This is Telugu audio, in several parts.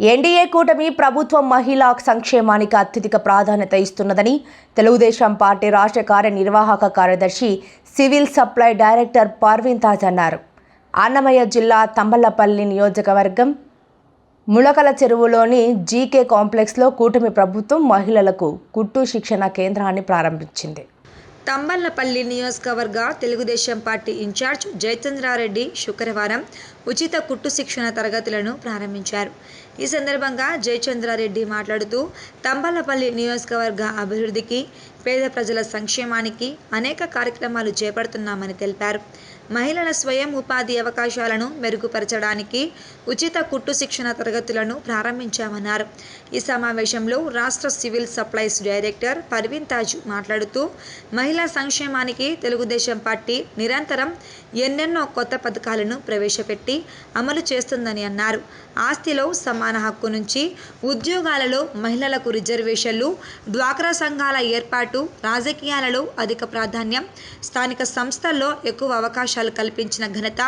ఎన్డీఏ కూటమి ప్రభుత్వం మహిళా సంక్షేమానికి అత్యధిక ప్రాధాన్యత ఇస్తున్నదని తెలుగుదేశం పార్టీ రాష్ట్ర కార్యనిర్వాహక కార్యదర్శి civil supply director Parveen Taj అన్నారు. అన్నమయ్య జిల్లా తంబలపల్లి నియోజకవర్గం ములకల చెరువులోని జీకే కాంప్లెక్స్లో కూటమి ప్రభుత్వం మహిళలకు కుట్టు శిక్షణ కేంద్రాన్ని ప్రారంభించింది. తంబళ్ళపల్లి నియోజకవర్గ తెలుగుదేశం పార్టీ ఇన్ఛార్జ్ జయచంద్రారెడ్డి శుక్రవారం ఉచిత కుట్టు శిక్షణ తరగతులను ప్రారంభించారు. ఈ సందర్భంగా జయచంద్రారెడ్డి మాట్లాడుతూ తంబళ్ళపల్లి నియోజకవర్గ అభివృద్ధికి పేద ప్రజల సంక్షేమానికి అనేక కార్యక్రమాలు చేపడుతున్నామని తెలిపారు. మహిళల స్వయం ఉపాధి అవకాశాలను మెరుగుపరచడానికి ఉచిత కుట్టు శిక్షణ తరగతులను ప్రారంభించామన్నారు. ఈ సమావేశంలో రాష్ట్ర civil supplies director Parveen Taj మాట్లాడుతూ మహిళా సంక్షేమానికి తెలుగుదేశం పార్టీ నిరంతరం ఎన్నెన్నో కొత్త పథకాలను ప్రవేశపెట్టి అమలు చేస్తుందని అన్నారు. ఆస్తిలో సమాన హక్కు నుంచి ఉద్యోగాలలో మహిళలకు రిజర్వేషన్లు డ్వాక్రా సంఘాల ఏర్పాటు రాజకీయాలలో అధిక ప్రాధాన్యం స్థానిక సంస్థల్లో ఎక్కువ అవకాశం అవకాశాలు కల్పించిన ఘనత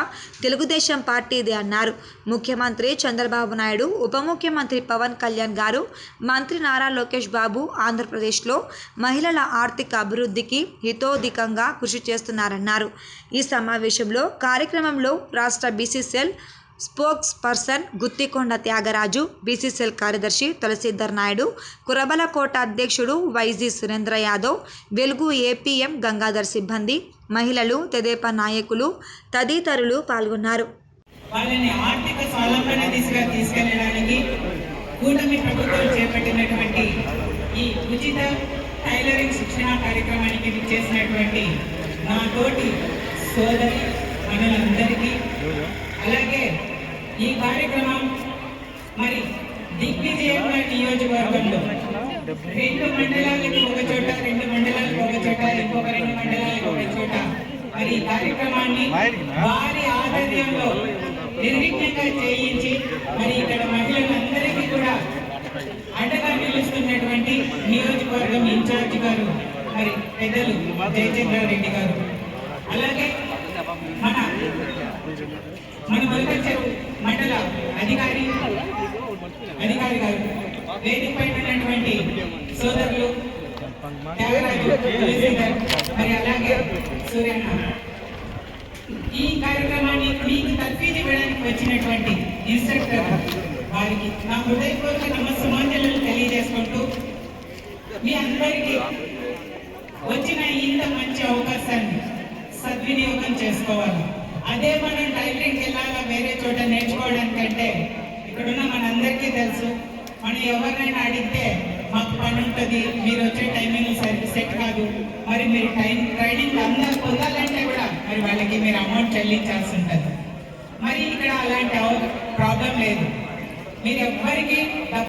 తెలుగుదేశం పార్టీదే అన్నారు. ముఖ్యమంత్రి చంద్రబాబు నాయుడు ఉప ముఖ్యమంత్రి పవన్ కళ్యాణ్ గారు మంత్రి నారా లోకేష్ బాబు ఆంధ్రప్రదేశ్లో మహిళల ఆర్థిక అభివృద్ధికి హితోధికంగా కృషి చేస్తున్నారన్నారు. ఈ సమావేశంలో కార్యక్రమంలో రాష్ట్ర BCCL spokesperson Guttikonda Thyagaraju BCCL కార్యదర్శి తులసీధర్ నాయుడు కురబలకోట అధ్యక్షుడు వైజీ సురేంద్ర యాదవ్ వెలుగు ఏపీఎం గంగాధర్ సిబ్బంది మహిళలు తెదేపా నాయకులు తదితరులు పాల్గొన్నారు. వాళ్ళని ఆర్థిక స్వావలంబన దిశగా తీసుకెళ్ళడానికి కూటమి ప్రభుత్వం చేపట్టినటువంటి ఈ ఉచిత టైలరింగ్ శిక్షణ కార్యక్రమానికి చేసినటువంటి నా తోటి సోదరి మనులందరికీ అలాగే ఈ కార్యక్రమం మరి దిగ్విజయంగా నియోజకవర్గంలో రెండు మండలాలకి ఒక చోట రెండు మండలాలకు ఒక చోట ఇంకొక రెండు మండలాలకు ఒక చోట. మరి ఈ కార్యక్రమాన్ని వారి ఆధ్వర్యంలో నిర్విఘ్నంగా చేయించి మరి ఇక్కడ మహిళలందరికీ కూడా అండగా నిలుస్తున్నటువంటి నియోజకవర్గం ఇన్ఛార్జ్ గారు మరి పెద్దలు జయచంద్రారెడ్డి గారు. అలాగే మన మన మండల అధికారి అధికారి గారు. వేదిక ఉన్నటువంటి సోదరులు మరి అలాగే సూర్యన్న ఈ కార్యక్రమాన్ని మీకు తర్ఫీదు ఇవ్వడానికి వచ్చినటువంటి ఇన్స్ట్రక్టర్ వారికి నా హృదయపూర్వక నమస్సమాంజలు తెలియజేసుకుంటూ మీ అందరికీ వచ్చిన ఇంత మంచి అవకాశాన్ని సద్వినియోగం చేసుకోవాలి. అదే మనం టైలరింగ్ వెళ్ళాలా వేరే చోట నేర్చుకోవడానికంటే ఇక్కడున్న మనందరికీ తెలుసు. మనం ఎవరినైనా అడిగితే మాకు పని ఉంటుంది మీరు వచ్చే టైమింగ్ సరి సెట్ కాదు. మరి మీరు టైం ట్రైనింగ్ అందరూ పొందాలంటే కూడా మరి వాళ్ళకి మీరు అమౌంట్ చెల్లించాల్సి ఉంటుంది. మరి ఇక్కడ అలాంటి ప్రాబ్లం లేదు. మీరు ఎవ్వరికి